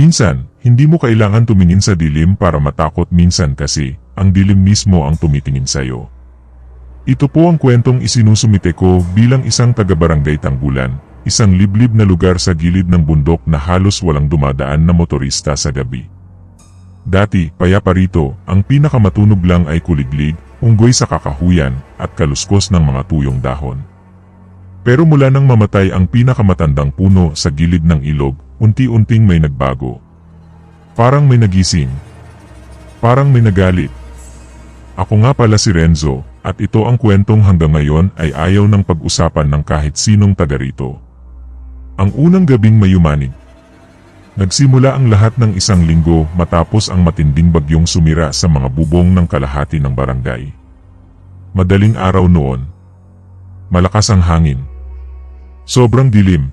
Minsan, hindi mo kailangan tumingin sa dilim para matakot minsan kasi, ang dilim mismo ang tumitingin sa'yo. Ito po ang kwentong isinusumite ko bilang isang taga-barangay Tanggulan, isang liblib na lugar sa gilid ng bundok na halos walang dumadaan na motorista sa gabi. Dati, payapa rito, ang pinakamatunog lang ay kuliglig, unggoy sa kakahuyan, at kaluskos ng mga tuyong dahon. Pero mula nang mamatay ang pinakamatandang puno sa gilid ng ilog, unti-unting may nagbago. Parang may nagising. Parang may nagalit. Ako nga pala si Renzo, at ito ang kwentong hanggang ngayon ay ayaw ng pag-usapan ng kahit sinong taga rito. Ang unang gabing mayumanig. Nagsimula ang lahat ng isang linggo matapos ang matinding bagyong sumira sa mga bubong ng kalahati ng barangay. Madaling araw noon. Malakas ang hangin. Sobrang dilim.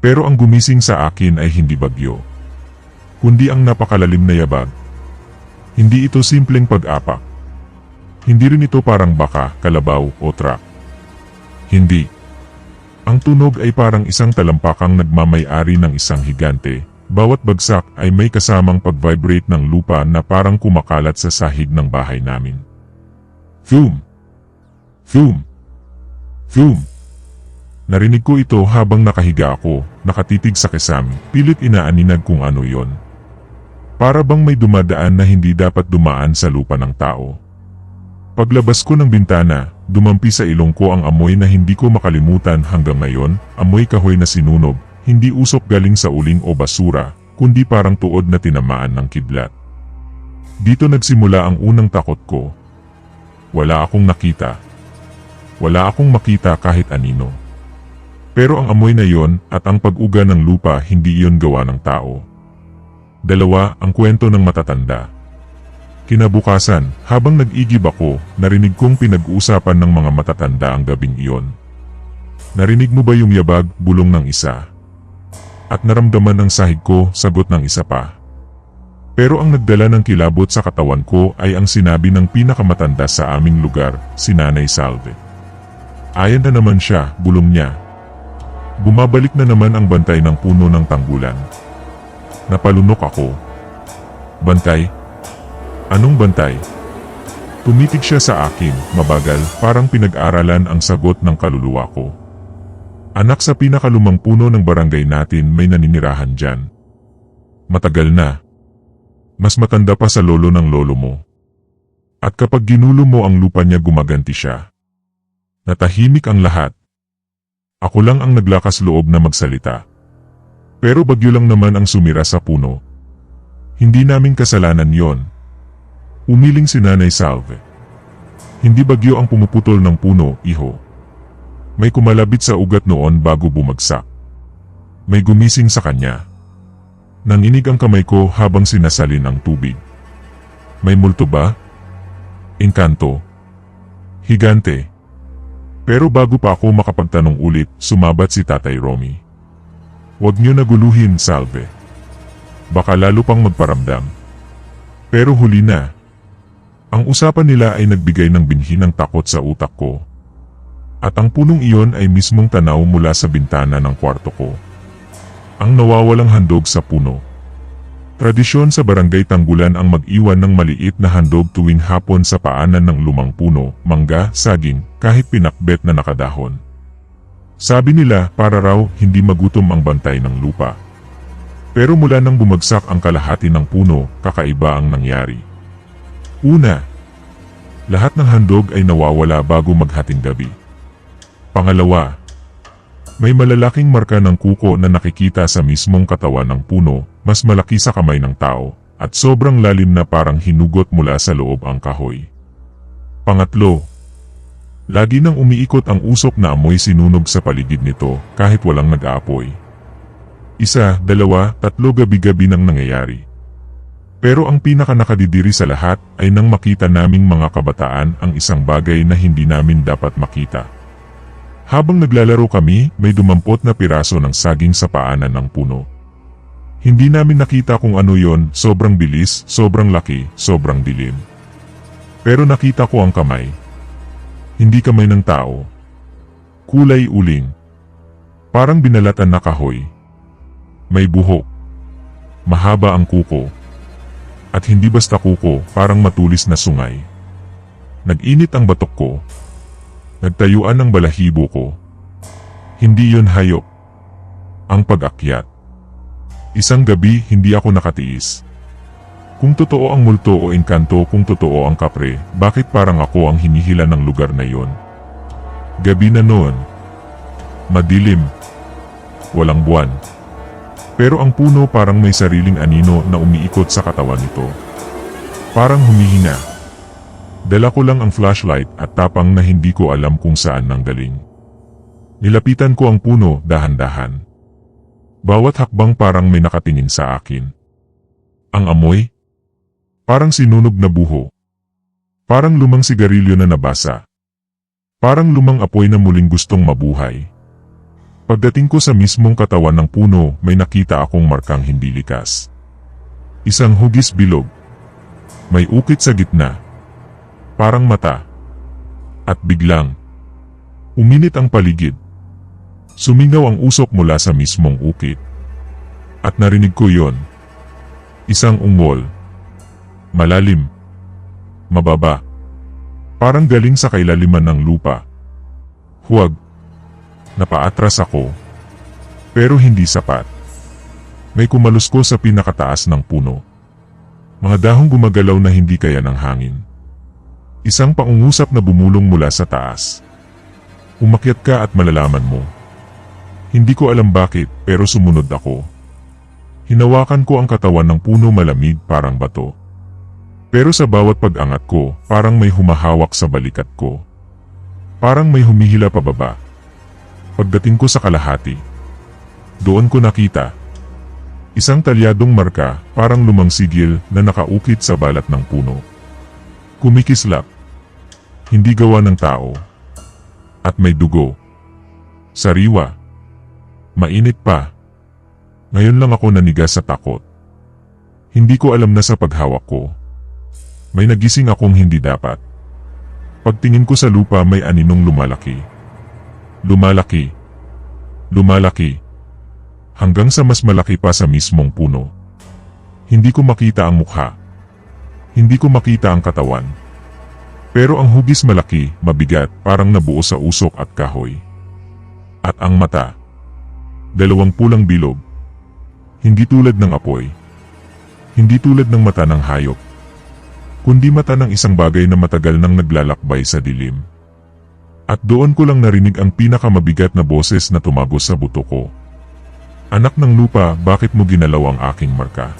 Pero ang gumising sa akin ay hindi bagyo. Kundi ang napakalalim na yabag. Hindi ito simpleng pag-apak. Hindi rin ito parang baka, kalabaw o truck. Hindi. Ang tunog ay parang isang talampakang nagmamayari ng isang higante. Bawat bagsak ay may kasamang pag-vibrate ng lupa na parang kumakalat sa sahig ng bahay namin. Fume! Fume! Fume! Narinig ko ito habang nakahiga ako, nakatitig sa kesam, pilit inaaninag kung ano yon. Para bang may dumadaan na hindi dapat dumaan sa lupa ng tao. Paglabas ko ng bintana, dumampi sa ilong ko ang amoy na hindi ko makalimutan hanggang ngayon, amoy kahoy na sinunog, hindi usok galing sa uling o basura, kundi parang tuod na tinamaan ng kidlat. Dito nagsimula ang unang takot ko. Wala akong nakita. Wala akong makita kahit anino. Pero ang amoy na yon at ang pag-uga ng lupa hindi iyon gawa ng tao. Dalawa ang kwento ng matatanda. Kinabukasan, habang nag-igib ako, narinig kong pinag-uusapan ng mga matatanda ang gabing iyon. Narinig mo ba yung yabag, bulong ng isa? At naramdaman ng sahig ko, sagot ng isa pa. Pero ang nagdala ng kilabot sa katawan ko ay ang sinabi ng pinakamatanda sa aming lugar, si Nanay Salve. Ayan na naman siya, bulong niya. Bumabalik na naman ang bantay ng puno ng tanggulan. Napalunok ako. Bantay? Anong bantay? Tumitig siya sa akin, mabagal, parang pinag-aralan ang sagot ng kaluluwa ko. Anak sa pinakalumang puno ng barangay natin may naninirahan dyan. Matagal na. Mas matanda pa sa lolo ng lolo mo. At kapag ginulo mo ang lupa niya gumaganti siya. Natahimik ang lahat. Ako lang ang naglakas loob na magsalita. Pero bagyo lang naman ang sumira sa puno. Hindi namin kasalanan yon. Umiling si Nanay Salve. Hindi bagyo ang pumuputol ng puno, iho. May kumalabit sa ugat noon bago bumagsak. May gumising sa kanya. Nanginig ang kamay ko habang sinasalin ang tubig. May multo ba? Engkanto. Higante. Pero bago pa ako makapagtanong ulit, sumabat si Tatay Romy. Huwag niyo naguluhin, Salve. Baka lalo pang magparamdam. Pero huli na. Ang usapan nila ay nagbigay ng binhi ng takot sa utak ko. At ang punong iyon ay mismong tanaw mula sa bintana ng kwarto ko. Ang nawawalang handog sa puno. Tradisyon sa barangay Tanggulan ang mag-iwan ng maliit na handog tuwing hapon sa paanan ng lumang puno, mangga, saging, kahit pinakbet na nakadahon. Sabi nila para raw hindi magutom ang bantay ng lupa. Pero mula nang bumagsak ang kalahati ng puno, kakaiba ang nangyari. Una, lahat ng handog ay nawawala bago maghating gabi. Pangalawa, may malalaking marka ng kuko na nakikita sa mismong katawan ng puno, mas malaki sa kamay ng tao, at sobrang lalim na parang hinugot mula sa loob ang kahoy. Pangatlo, lagi nang umiikot ang usok na amoy sinunog sa paligid nito kahit walang nag-aapoy. Isa, dalawa, tatlo gabi-gabi nang nangyayari. Pero ang pinaka nakadidiri sa lahat ay nang makita naming mga kabataan ang isang bagay na hindi namin dapat makita. Habang naglalaro kami, may dumampot na piraso ng saging sa paanan ng puno. Hindi namin nakita kung ano yon, sobrang bilis, sobrang laki, sobrang dilim. Pero nakita ko ang kamay. Hindi kamay ng tao. Kulay uling. Parang binalatan na kahoy. May buhok. Mahaba ang kuko. At hindi basta kuko, parang matulis na sungay. Nag-init ang batok ko. Nagtayuan ang balahibo ko. Hindi yon hayop. Ang pag-akyat. Isang gabi hindi ako nakatiis. Kung totoo ang multo o engkanto kung totoo ang kapre, bakit parang ako ang hinihila ng lugar na yon? Gabi na noon. Madilim. Walang buwan. Pero ang puno parang may sariling anino na umiikot sa katawan nito. Parang humihinga. Dala ko lang ang flashlight at tapang na hindi ko alam kung saan nanggaling. Nilapitan ko ang puno dahan-dahan. Bawat hakbang parang may nakatingin sa akin. Ang amoy? Parang sinunog na buho. Parang lumang sigarilyo na nabasa. Parang lumang apoy na muling gustong mabuhay. Pagdating ko sa mismong katawan ng puno, may nakita akong markang hindi likas. Isang hugis bilog. May ukit sa gitna. Parang mata. At biglang, uminit ang paligid. Sumingaw ang usok mula sa mismong ukit. At narinig ko yon. Isang ungol. Malalim. Mababa. Parang galing sa kailaliman ng lupa. Huwag. Napaatras ako. Pero hindi sapat. May kumalusko sa pinakataas ng puno. Mga dahong gumagalaw na hindi kaya ng hangin. Isang pangungusap na bumulong mula sa taas. Umakyat ka at malalaman mo. Hindi ko alam bakit pero sumunod ako. Hinawakan ko ang katawan ng puno malamig parang bato. Pero sa bawat pag-angat ko, parang may humahawak sa balikat ko. Parang may humihila pababa. Pagdating ko sa kalahati, doon ko nakita. Isang talyadong marka, parang lumang sigil na nakaukit sa balat ng puno. Kumikislap. Hindi gawa ng tao. At may dugo. Sariwa. Mainit pa. Ngayon lang ako nanigas sa takot. Hindi ko alam na sa paghawak ko. May nagising akong hindi dapat. Pagtingin ko sa lupa may aninong lumalaki. Lumalaki. Lumalaki. Hanggang sa mas malaki pa sa mismong puno. Hindi ko makita ang mukha. Hindi ko makita ang katawan. Pero ang hugis malaki, mabigat, parang nabuo sa usok at kahoy. At ang mata. Dalawang pulang bilog. Hindi tulad ng apoy. Hindi tulad ng mata ng hayop. Kundi mata ng isang bagay na matagal nang naglalakbay sa dilim. At doon ko lang narinig ang pinakamabigat na boses na tumagos sa buto ko. Anak ng lupa, bakit mo ginalaw ang aking marka?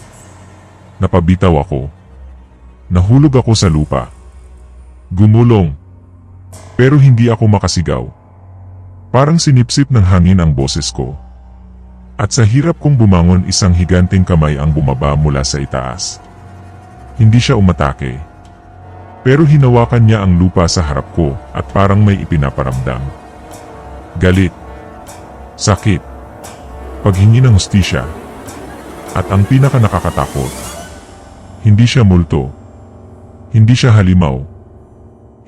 Napabitaw ako. Nahulog ako sa lupa. Gumulong. Pero hindi ako makasigaw. Parang sinipsip ng hangin ang boses ko. At sa hirap kong bumangon isang higanting kamay ang bumaba mula sa itaas. Hindi siya umatake. Pero hinawakan niya ang lupa sa harap ko at parang may ipinaparamdam. Galit. Sakit. Paghingi ng hustisya. At ang pinaka nakakatakot. Hindi siya multo. Hindi siya halimaw.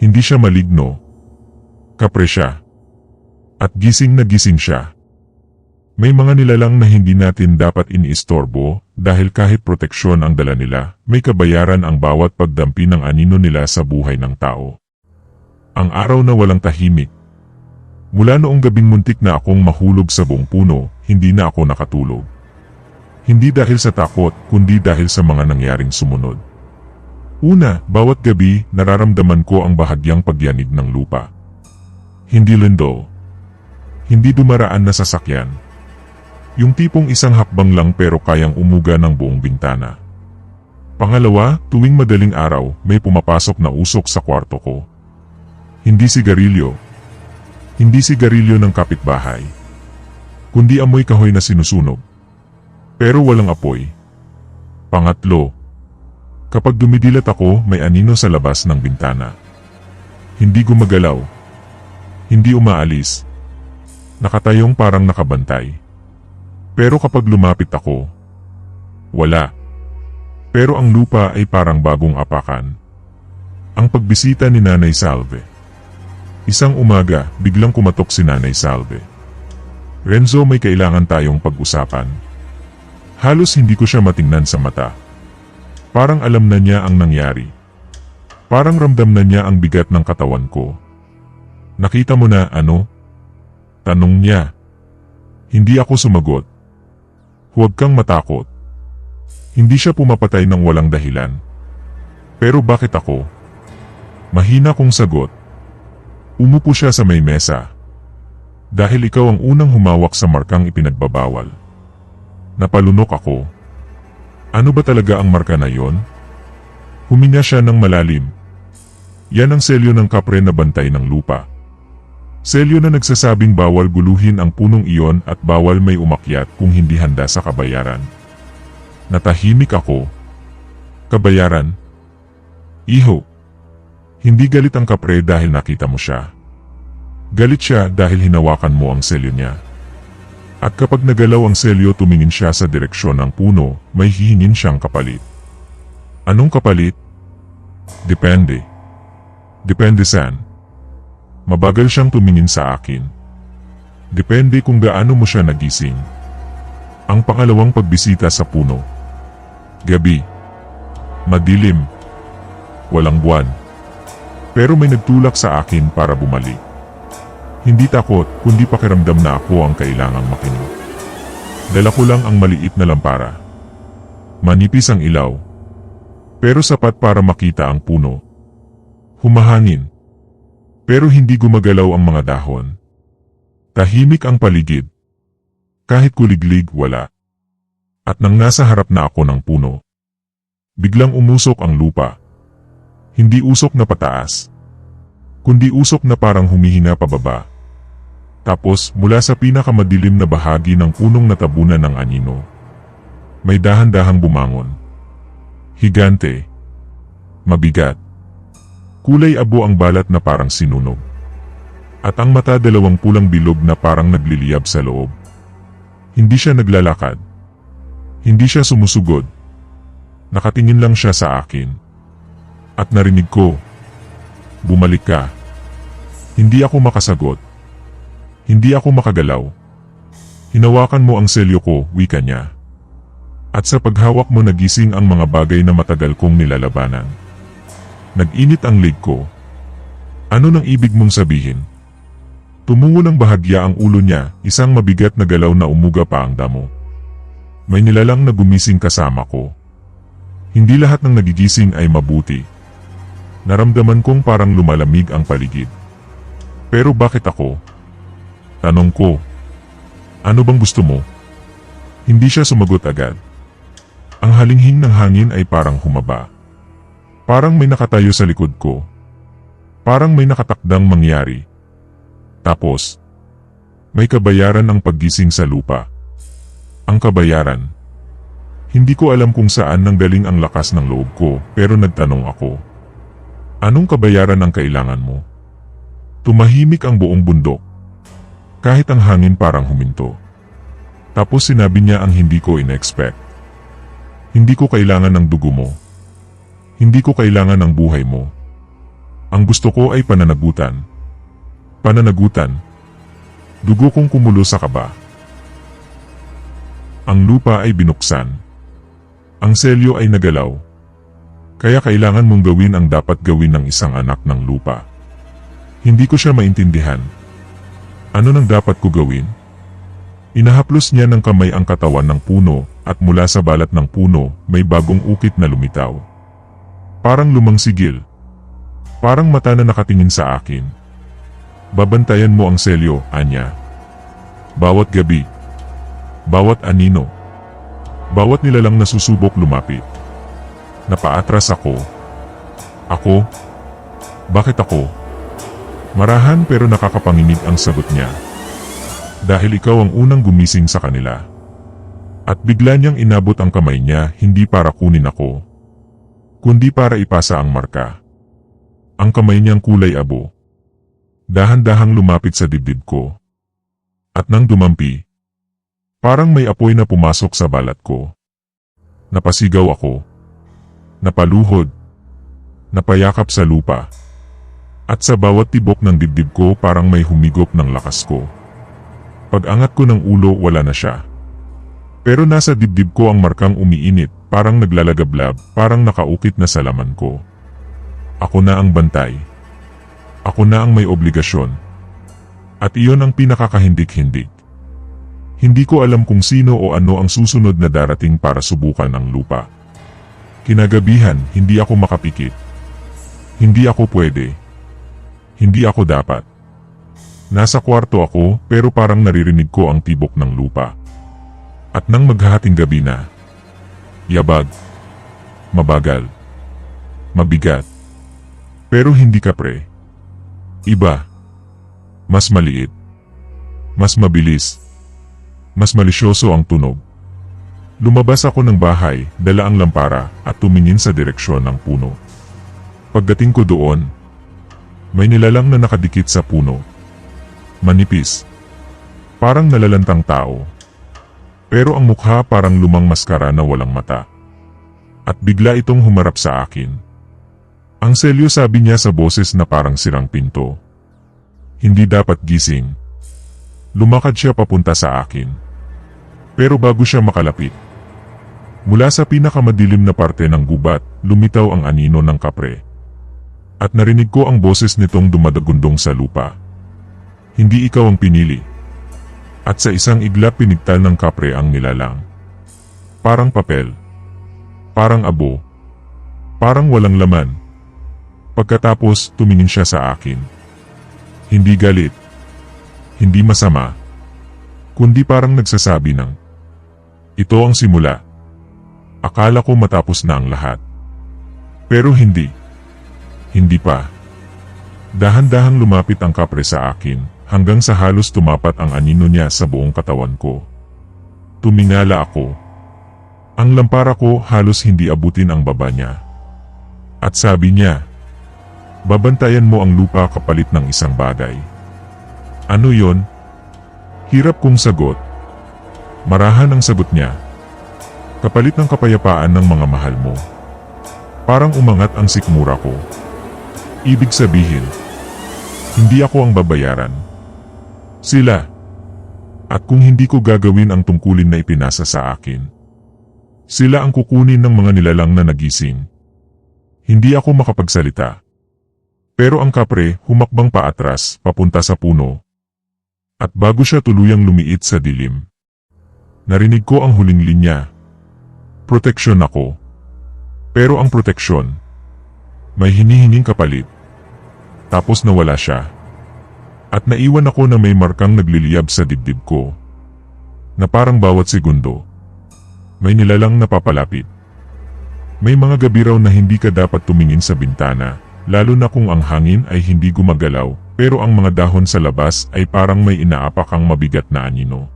Hindi siya maligno. Kapre siya. At gising na gising siya. May mga nilalang na hindi natin dapat iniistorbo dahil kahit proteksyon ang dala nila, may kabayaran ang bawat pagdampi ng anino nila sa buhay ng tao. Ang araw na walang tahimik. Mula noong gabing muntik na akong mahulog sa buong puno, hindi na ako nakatulog. Hindi dahil sa takot, kundi dahil sa mga nangyaring sumunod. Una, bawat gabi, nararamdaman ko ang bahagyang pagyanig ng lupa. Hindi lindo. Hindi dumaraan na sasakyan. Yung tipong isang hakbang lang pero kayang umuga ng buong bintana. Pangalawa, tuwing madaling araw, may pumapasok na usok sa kwarto ko. Hindi sigarilyo. Hindi sigarilyo ng kapitbahay. Kundi amoy kahoy na sinusunog. Pero walang apoy. Pangatlo, kapag dumidilat ako, may anino sa labas ng bintana. Hindi gumagalaw. Hindi umaalis. Nakatayong parang nakabantay. Pero kapag lumapit ako, wala. Pero ang lupa ay parang bagong apakan. Ang pagbisita ni Nanay Salve. Isang umaga, biglang kumatok si Nanay Salve. Renzo may kailangan tayong pag-usapan. Halos hindi ko siya matingnan sa mata. Parang alam na niya ang nangyari. Parang ramdam na niya ang bigat ng katawan ko. Nakita mo na ano? Tanong niya. Hindi ako sumagot. Huwag kang matakot. Hindi siya pumapatay ng walang dahilan. Pero bakit ako? Mahina kong sagot. Umupo siya sa may mesa. Dahil ikaw ang unang humawak sa markang ipinagbabawal. Napalunok ako. Ano ba talaga ang marka na yon? Huminga siya ng malalim. Yan ang selyo ng kapre na bantay ng lupa. Selyo na nagsasabing bawal guluhin ang punong iyon at bawal may umakyat kung hindi handa sa kabayaran. Natahimik ako. Kabayaran? Iho. Hindi galit ang kapre dahil nakita mo siya. Galit siya dahil hinawakan mo ang selyo niya. At kapag nagalaw ang selyo tumingin siya sa direksyon ng puno, may hihingin siyang kapalit. Anong kapalit? Depende. Depende saan. Mabagal siyang tumingin sa akin. Depende kung gaano mo siya nagising. Ang pangalawang pagbisita sa puno. Gabi. Madilim. Walang buwan. Pero may nagtulak sa akin para bumalik. Hindi takot, kundi pakiramdam na ako ang kailangang makinig. Dala ko lang ang maliit na lampara. Manipis ang ilaw. Pero sapat para makita ang puno. Humahangin. Pero hindi gumagalaw ang mga dahon. Tahimik ang paligid. Kahit kuliglig, wala. At nang nasa harap na ako ng puno, biglang umusok ang lupa. Hindi usok na pataas, kundi usok na parang humihinga pababa. Tapos mula sa pinakamadilim na bahagi ng punong natabunan ng anino, may dahan-dahang bumangon. Higante. Mabigat. Kulay abo ang balat na parang sinunog. At ang mata dalawang pulang bilog na parang nagliliyab sa loob. Hindi siya naglalakad. Hindi siya sumusugod. Nakatingin lang siya sa akin. At narinig ko, Bumalik ka. Hindi ako makasagot. Hindi ako makagalaw. Hinawakan mo ang selyo ko, wika niya. At sa paghawak mo nagising ang mga bagay na matagal kong nilalabanan. Nag-init ang leg ko. Ano nang ibig mong sabihin? Tumungo ng bahagya ang ulo niya, isang mabigat na galaw na umuga pa ang damo. May nilalang na gumising kasama ko. Hindi lahat ng nagigising ay mabuti. Naramdaman kong parang lumalamig ang paligid. Pero bakit ako? Tanong ko. Ano bang gusto mo? Hindi siya sumagot agad. Ang halinghing ng hangin ay parang humaba. Parang may nakatayo sa likod ko. Parang may nakatakdang mangyari. Tapos, may kabayaran ang paggising sa lupa. Ang kabayaran. Hindi ko alam kung saan nanggaling ang lakas ng loob ko, pero nagtanong ako. Anong kabayaran ang kailangan mo? Tumahimik ang buong bundok. Kahit ang hangin parang huminto. Tapos sinabi niya ang hindi ko in-expect. Hindi ko kailangan ng dugo mo. Hindi ko kailangan ng buhay mo. Ang gusto ko ay pananagutan. Pananagutan. Dugo kong kumulo sa kaba. Ang lupa ay binuksan. Ang selyo ay nagalaw. Kaya kailangan mong gawin ang dapat gawin ng isang anak ng lupa. Hindi ko siya maintindihan. Ano nang dapat ko gawin? Inahaplos niya ng kamay ang katawan ng puno at mula sa balat ng puno may bagong ukit na lumitaw. Parang lumang sigil. Parang mata na nakatingin sa akin. Babantayan mo ang selyo, Anya. Bawat gabi. Bawat anino. Bawat nilalang nasusubok lumapit. Napaatras ako. Ako? Bakit ako? Marahan pero nakakapanginig ang sagot niya. Dahil ikaw ang unang gumising sa kanila. At bigla niyang inabot ang kamay niya hindi para kunin ako. Kundi para ipasa ang marka. Ang kamay niyang kulay abo. Dahan-dahang lumapit sa dibdib ko. At nang dumampi, parang may apoy na pumasok sa balat ko. Napasigaw ako napaluhod, napayakap sa lupa. At sa bawat tibok ng dibdib ko parang may humigop ng lakas ko. Pag-angat ko ng ulo wala na siya. Pero nasa dibdib ko ang markang umiinit, parang naglalagablab, parang nakaukit na sa laman ko. Ako na ang bantay. Ako na ang may obligasyon. At iyon ang pinakakahindik-hindik. Hindi ko alam kung sino o ano ang susunod na darating para subukan ang lupa. Kinagabihan, hindi ako makapikit. Hindi ako pwede. Hindi ako dapat. Nasa kwarto ako pero parang naririnig ko ang tibok ng lupa. At nang maghahating gabi na, yabag, mabagal, mabigat, pero hindi ka pre. Iba, mas maliit, mas mabilis, mas malisyoso ang tunog. Lumabas ako ng bahay, dala ang lampara at tumingin sa direksyon ng puno. Pagdating ko doon, may nilalang na nakadikit sa puno. Manipis. Parang nalalantang tao. Pero ang mukha parang lumang maskara na walang mata. At bigla itong humarap sa akin. Ang selyo sabi niya sa boses na parang sirang pinto. Hindi dapat gising. Lumakad siya papunta sa akin. Pero bago siya makalapit, mula sa pinakamadilim na parte ng gubat, lumitaw ang anino ng kapre. At narinig ko ang boses nitong dumadagundong sa lupa. Hindi ikaw ang pinili. At sa isang igla pinigtal ng kapre ang nilalang. Parang papel. Parang abo. Parang walang laman. Pagkatapos tumingin siya sa akin. Hindi galit. Hindi masama. Kundi parang nagsasabi ng, Ito ang simula. Akala ko matapos na ang lahat. Pero hindi. Hindi pa. Dahan-dahang lumapit ang kapre sa akin hanggang sa halos tumapat ang anino niya sa buong katawan ko. Tumingala ako. Ang lampara ko halos hindi abutin ang baba niya. At sabi niya, Babantayan mo ang lupa kapalit ng isang bagay. Ano yon? Hirap kong sagot. Marahan ang sagot niya. Kapalit ng kapayapaan ng mga mahal mo. Parang umangat ang sikmura ko. Ibig sabihin, hindi ako ang babayaran. Sila. At kung hindi ko gagawin ang tungkulin na ipinasa sa akin, sila ang kukunin ng mga nilalang na nagising. Hindi ako makapagsalita. Pero ang kapre humakbang paatras papunta sa puno. At bago siya tuluyang lumiit sa dilim, narinig ko ang huling linya. Proteksyon ako. Pero ang proteksyon, may hinihinging kapalit. Tapos nawala siya. At naiwan ako na may markang nagliliyab sa dibdib ko. Na parang bawat segundo, may nilalang napapalapit. May mga gabi raw na hindi ka dapat tumingin sa bintana, lalo na kung ang hangin ay hindi gumagalaw, pero ang mga dahon sa labas ay parang may inaapakang mabigat na anino.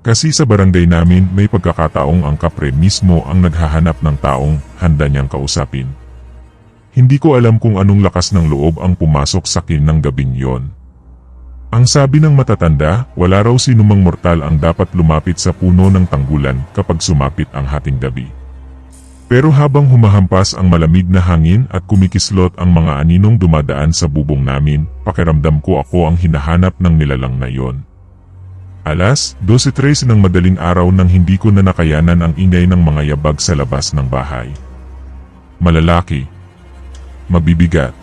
Kasi sa barangay namin may pagkakataong ang kapre mismo ang naghahanap ng taong handa niyang kausapin. Hindi ko alam kung anong lakas ng loob ang pumasok sa kin ng gabing yon. Ang sabi ng matatanda, wala raw sinumang mortal ang dapat lumapit sa puno ng tanggulan kapag sumapit ang hating gabi. Pero habang humahampas ang malamig na hangin at kumikislot ang mga aninong dumadaan sa bubong namin, pakiramdam ko ako ang hinahanap ng nilalang na yon. Alas, 12.13 ng madaling araw nang hindi ko na nakayanan ang ingay ng mga yabag sa labas ng bahay. Malalaki. Mabibigat.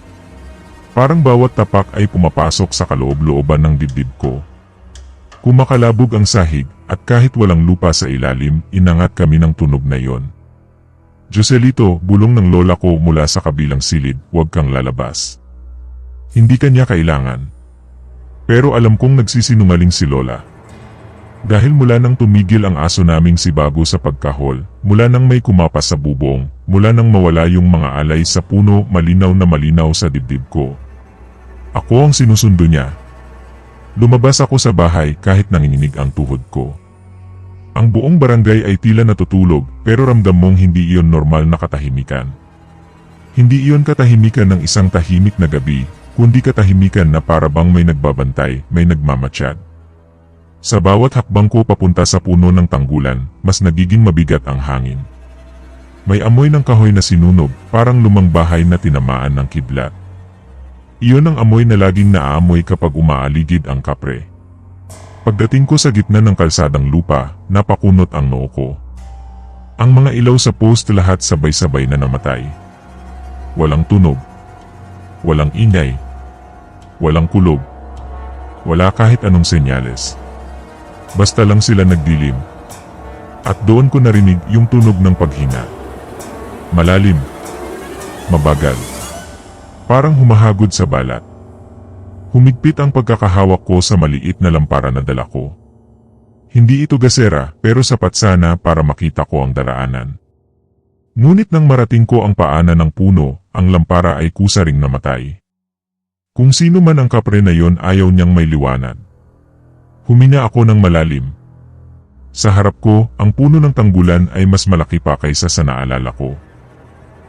Parang bawat tapak ay pumapasok sa kaloob-looban ng dibdib ko. Kumakalabog ang sahig at kahit walang lupa sa ilalim, inangat kami ng tunog na yon. Joselito, bulong ng lola ko mula sa kabilang silid, huwag kang lalabas. Hindi kanya kailangan. Pero alam kong nagsisinungaling si lola. Dahil mula nang tumigil ang aso naming si Bago sa pagkahol, mula nang may kumapas sa bubong, mula nang mawala yung mga alay sa puno malinaw na malinaw sa dibdib ko. Ako ang sinusundo niya. Lumabas ako sa bahay kahit nanginginig ang tuhod ko. Ang buong barangay ay tila natutulog pero ramdam mong hindi iyon normal na katahimikan. Hindi iyon katahimikan ng isang tahimik na gabi, kundi katahimikan na para bang may nagbabantay, may nagmamatsyad. Sa bawat hakbang ko papunta sa puno ng tanggulan, mas nagiging mabigat ang hangin. May amoy ng kahoy na sinunog, parang lumang bahay na tinamaan ng kidlat. Iyon ang amoy na laging naaamoy kapag umaaligid ang kapre. Pagdating ko sa gitna ng kalsadang lupa, napakunot ang noo ko. Ang mga ilaw sa post lahat sabay-sabay na namatay. Walang tunog. Walang ingay. Walang kulog. Wala kahit anong senyales. Basta lang sila nagdilim. At doon ko narinig yung tunog ng paghinga. Malalim. Mabagal. Parang humahagod sa balat. Humigpit ang pagkakahawak ko sa maliit na lampara na dala ko. Hindi ito gasera pero sapat sana para makita ko ang daraanan. Ngunit nang marating ko ang paanan ng puno, ang lampara ay kusa ring namatay. Kung sino man ang kapre na yon ayaw niyang may liwanag. Huminga ako ng malalim. Sa harap ko, ang puno ng tanggulan ay mas malaki pa kaysa sa naalala ko.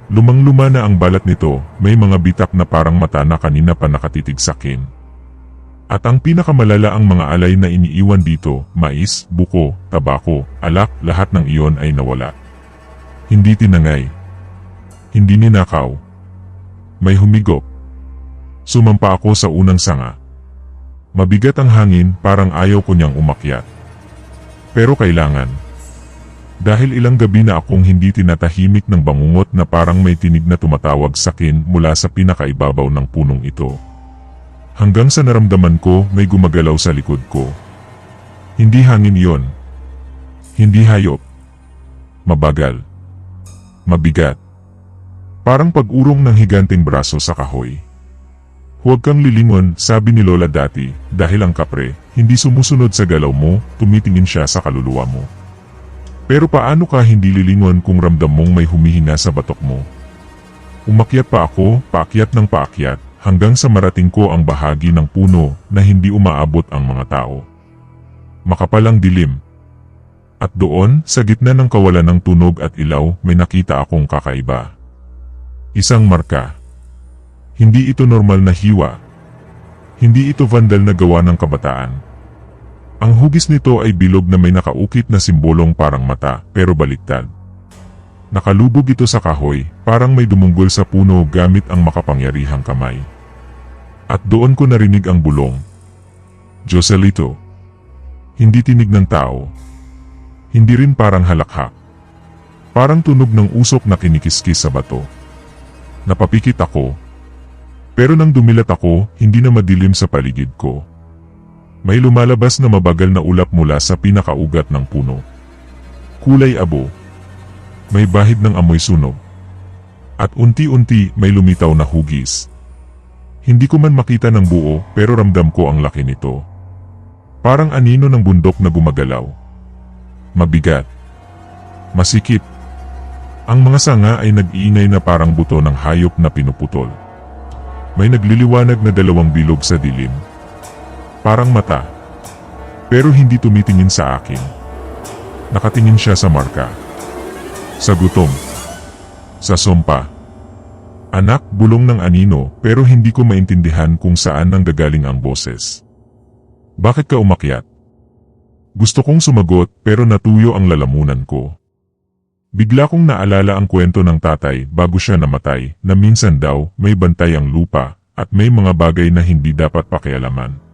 Lumang-luma na ang balat nito, may mga bitak na parang mata na kanina pa nakatitig sa akin. At ang pinakamalala ang mga alay na iniiwan dito, mais, buko, tabako, alak, lahat ng iyon ay nawala. Hindi tinangay. Hindi ninakaw. May humigop. Sumampa ako sa unang sanga. Mabigat ang hangin parang ayaw ko niyang umakyat. Pero kailangan. Dahil ilang gabi na akong hindi tinatahimik ng bangungot na parang may tinig na tumatawag sa akin mula sa pinakaibabaw ng punong ito. Hanggang sa naramdaman ko may gumagalaw sa likod ko. Hindi hangin iyon. Hindi hayop. Mabagal. Mabigat. Parang pag-urong ng higanteng braso sa kahoy. Huwag kang lilingon, sabi ni Lola dati, dahil ang kapre, hindi sumusunod sa galaw mo, tumitingin siya sa kaluluwa mo. Pero paano ka hindi lilingon kung ramdam mong may humihina sa batok mo? Umakyat pa ako, paakyat ng paakyat, hanggang sa marating ko ang bahagi ng puno na hindi umaabot ang mga tao. Makapalang dilim. At doon, sa gitna ng kawalan ng tunog at ilaw, may nakita akong kakaiba. Isang marka. Hindi ito normal na hiwa. Hindi ito vandal na gawa ng kabataan. Ang hugis nito ay bilog na may nakaukit na simbolong parang mata, pero baliktad. Nakalubog ito sa kahoy, parang may dumunggol sa puno gamit ang makapangyarihang kamay. At doon ko narinig ang bulong. Joselito. Hindi tinig ng tao. Hindi rin parang halakhak. Parang tunog ng usok na kinikiskis sa bato. Napapikit ako. Pero nang dumilat ako, hindi na madilim sa paligid ko. May lumalabas na mabagal na ulap mula sa pinakaugat ng puno. Kulay abo. May bahid ng amoy sunog. At unti-unti may lumitaw na hugis. Hindi ko man makita ng buo pero ramdam ko ang laki nito. Parang anino ng bundok na gumagalaw. Mabigat. Masikip. Ang mga sanga ay nag-iingay na parang buto ng hayop na pinuputol. May nagliliwanag na dalawang bilog sa dilim Parang mata. Pero hindi tumitingin sa akin. Nakatingin siya sa marka. Sa gutom. Sa sumpa. Anak, bulong ng anino pero hindi ko maintindihan kung saan nang gagaling ang boses. Bakit ka umakyat? Gusto kong sumagot pero natuyo ang lalamunan ko. Bigla kong naalala ang kwento ng tatay bago siya namatay na minsan daw may bantay ang lupa at may mga bagay na hindi dapat pakialaman.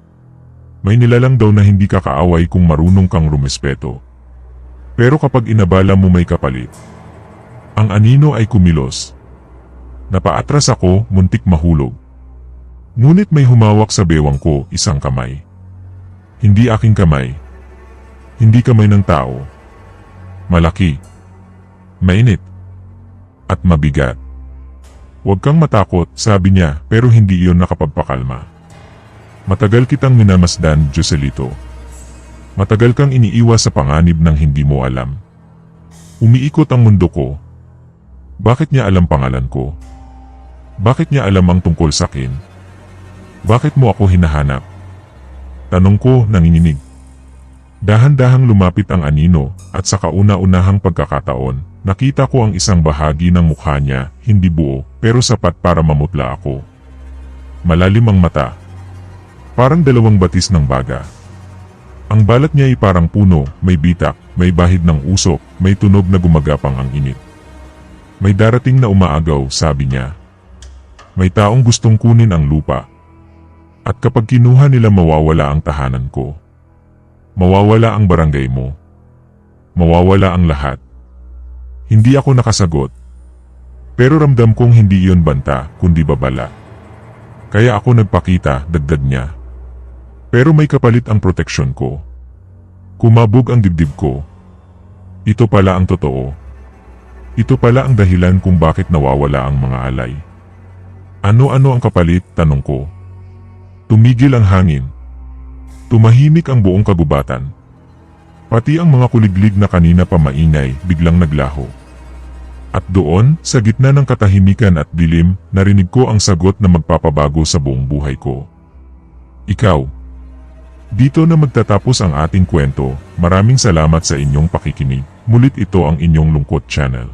May nilalang daw na hindi ka kaaway kung marunong kang rumespeto. Pero kapag inabala mo may kapalit. Ang anino ay kumilos. Napaatras ako, muntik mahulog. Ngunit may humawak sa bewang ko, isang kamay. Hindi aking kamay. Hindi kamay ng tao. Malaki. Mainit. At mabigat. Huwag kang matakot, sabi niya, pero hindi iyon nakapagpakalma. Matagal kitang minamasdan, Joselito. Matagal kang iniiwas sa panganib ng hindi mo alam. Umiikot ang mundo ko. Bakit niya alam pangalan ko? Bakit niya alam ang tungkol sa akin? Bakit mo ako hinahanap? Tanong ko nanginginig. Dahan-dahang lumapit ang anino at sa kauna-unahang pagkakataon, nakita ko ang isang bahagi ng mukha niya, hindi buo, pero sapat para mamutla ako. Malalim ang mata, Parang dalawang batis ng baga. Ang balat niya ay parang puno, may bitak, may bahid ng usok, may tunog na gumagapang ang init. May darating na umaagaw, sabi niya. May taong gustong kunin ang lupa. At kapag kinuha nila mawawala ang tahanan ko. Mawawala ang barangay mo. Mawawala ang lahat. Hindi ako nakasagot. Pero ramdam kong hindi iyon banta, kundi babala. Kaya ako nagpakita, dagdag niya. Pero may kapalit ang proteksyon ko. Kumabog ang dibdib ko. Ito pala ang totoo. Ito pala ang dahilan kung bakit nawawala ang mga alay. Ano-ano ang kapalit, tanong ko. Tumigil ang hangin. Tumahimik ang buong kagubatan. Pati ang mga kuliglig na kanina pa maingay, biglang naglaho. At doon, sa gitna ng katahimikan at dilim, narinig ko ang sagot na magpapabago sa buong buhay ko. Ikaw. Dito na magtatapos ang ating kwento. Maraming salamat sa inyong pakikinig. Mulit ito ang inyong lungkot channel.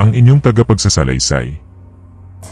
Ang inyong tagapagsasalaysay.